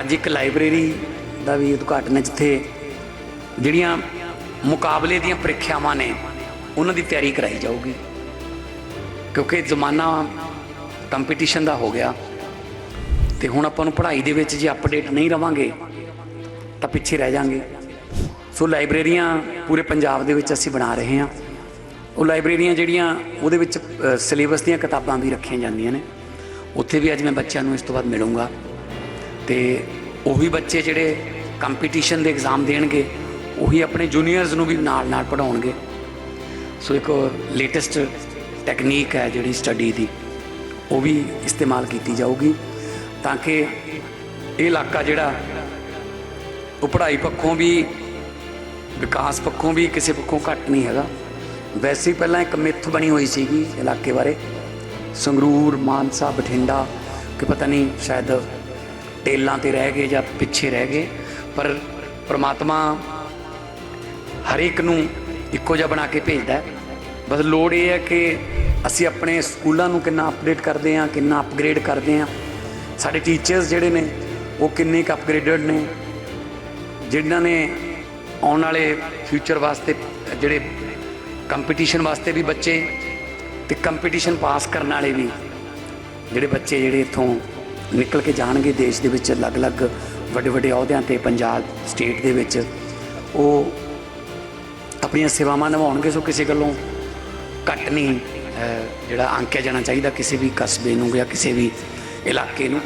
ਅੱਜ ਇੱਕ ਲਾਇਬ੍ਰੇਰੀ ਦਾ ਵੀ ਉਦਘਾਟਨ ਹੈ ਜਿੱਥੇ ਜਿਹੜੀਆਂ ਮੁਕਾਬਲੇ ਦੀਆਂ ਪ੍ਰੀਖਿਆਵਾਂ ਨੇ, ਉਹਨਾਂ ਦੀ ਤਿਆਰੀ ਕਰਾਈ ਜਾਊਗੀ। ਕਿਉਂਕਿ ਜ਼ਮਾਨਾ ਕੰਪੀਟੀਸ਼ਨ ਦਾ ਹੋ ਗਿਆ ਤੇ ਹੁਣ ਆਪਾਂ ਨੂੰ ਪੜ੍ਹਾਈ ਦੇ ਵਿੱਚ ਜੇ ਅਪਡੇਟ ਨਹੀਂ ਰਵਾਂਗੇ, ਤਾਂ ਪਿੱਛੇ ਰਹਿ ਜਾਾਂਗੇ। ਸੋ ਲਾਇਬ੍ਰੇਰੀਆਂ ਪੂਰੇ ਪੰਜਾਬ ਦੇ ਵਿੱਚ ਅਸੀਂ ਬਣਾ ਰਹੇ ਹਾਂ। ਉਹ ਲਾਇਬ੍ਰੇਰੀਆਂ ਜਿਹੜੀਆਂ, ਉਹਦੇ ਵਿੱਚ ਸਿਲੇਬਸ ਦੀਆਂ ਕਿਤਾਬਾਂ ਵੀ ਰੱਖੀਆਂ ਜਾਂਦੀਆਂ ਨੇ। ਉੱਥੇ ਵੀ ਅੱਜ ਮੈਂ ਬੱਚਿਆਂ ਨੂੰ ਇਸ ਤੋਂ ਬਾਅਦ ਮਿਲੂੰਗਾ। ਤੇ ਉਹੀ ਬੱਚੇ ਜਿਹੜੇ ਕੰਪੀਟੀਸ਼ਨ ਦੇ ਐਗਜ਼ਾਮ ਦੇਣਗੇ, ਉਹੀ ਆਪਣੇ ਜੂਨੀਅਰਸ ਨੂੰ ਵੀ ਨਾਲ ਨਾਲ ਪੜਾਉਣਗੇ ਸੋ ਇੱਕ ਲੇਟੈਸਟ ਟੈਕਨੀਕ ਹੈ ਜਿਹੜੀ ਸਟੱਡੀ ਦੀ, ਉਹ ਵੀ ਇਸਤੇਮਾਲ ਕੀਤੀ ਜਾਊਗੀ ਤਾਂ ਕਿ ਇਹ ਇਲਾਕਾ ਜਿਹੜਾ, ਉਹ ਪੜ੍ਹਾਈ ਪੱਖੋਂ ਵੀ, ਵਿਕਾਸ ਪੱਖੋਂ ਵੀ ਕਿਸੇ ਪੱਖੋਂ ਘੱਟ ਨਹੀਂ ਹੈਗਾ। ਵੈਸੇ ਹੀ ਪਹਿਲਾਂ ਇੱਕ ਮਿੱਥ ਬਣੀ ਹੋਈ ਸੀਗੀ ਇਲਾਕੇ ਬਾਰੇ, ਸੰਗਰੂਰ, ਮਾਨਸਾ, ਬਠਿੰਡਾ, ਕਿ ਪਤਾ ਨਹੀਂ, ਸ਼ਾਇਦ ਟੇਲਾਂ ਤੇ ਰਹਿ ਗਏ ਜਾਂ ਪਿੱਛੇ ਰਹਿ ਗਏ, ਪਰ ਪ੍ਰਮਾਤਮਾ ਹਰ ਇੱਕ ਨੂੰ ਇੱਕੋ ਜਿਹਾ ਬਣਾ ਕੇ ਭੇਜਦਾ ਹੈ। ਬਸ ਲੋੜ ਇਹ ਹੈ ਕਿ ਅਸੀਂ ਆਪਣੇ ਸਕੂਲਾਂ ਨੂੰ ਕਿੰਨਾ ਅਪਡੇਟ ਕਰਦੇ ਹਾਂ, ਕਿੰਨਾ ਅਪਗ੍ਰੇਡ ਕਰਦੇ ਹਾਂ। ਸਾਡੇ ਟੀਚਰਸ ਜਿਹੜੇ ਨੇ, ਉਹ ਕਿੰਨੇ ਕੁ ਅਪਗ੍ਰੇਡਡ ਨੇ, ਜਿਨ੍ਹਾਂ ਨੇ ਆਉਣ ਵਾਲੇ ਫਿਊਚਰ ਵਾਸਤੇ, ਜਿਹੜੇ ਕੰਪੀਟੀਸ਼ਨ ਵਾਸਤੇ ਵੀ ਬੱਚੇ ਤੇ ਕੰਪੀਟੀਸ਼ਨ ਪਾਸ ਕਰਨ ਵਾਲੇ ਵੀ, ਜਿਹੜੇ ਬੱਚੇ ਜਿਹੜੇ ਇੱਥੋਂ ਨਿਕਲ ਕੇ ਜਾਣਗੇ ਦੇਸ਼ ਦੇ ਵਿੱਚ ਅਲੱਗ-ਅਲੱਗ ਵੱਡੇ ਵੱਡੇ ਅਹੁਦਿਆਂ ਤੇ ਪੰਜਾਬ ਸਟੇਟ ਦੇ ਵਿੱਚ। ਉਹ ਆਪਣੀਆਂ ਸੇਵਾਵਾਂ ਨਿਭਾਉਣਗੇ, ਸੋ ਕਿਸੇ ਗੱਲੋਂ ਘੱਟ ਨਹੀਂ ਜਿਹੜਾ ਅੰਕਿਆ ਜਾਣਾ ਚਾਹੀਦਾ ਕਿਸੇ ਵੀ ਕਸਬੇ ਨੂੰ ਜਾਂ ਕਿਸੇ ਵੀ ਇਲਾਕੇ ਨੂੰ।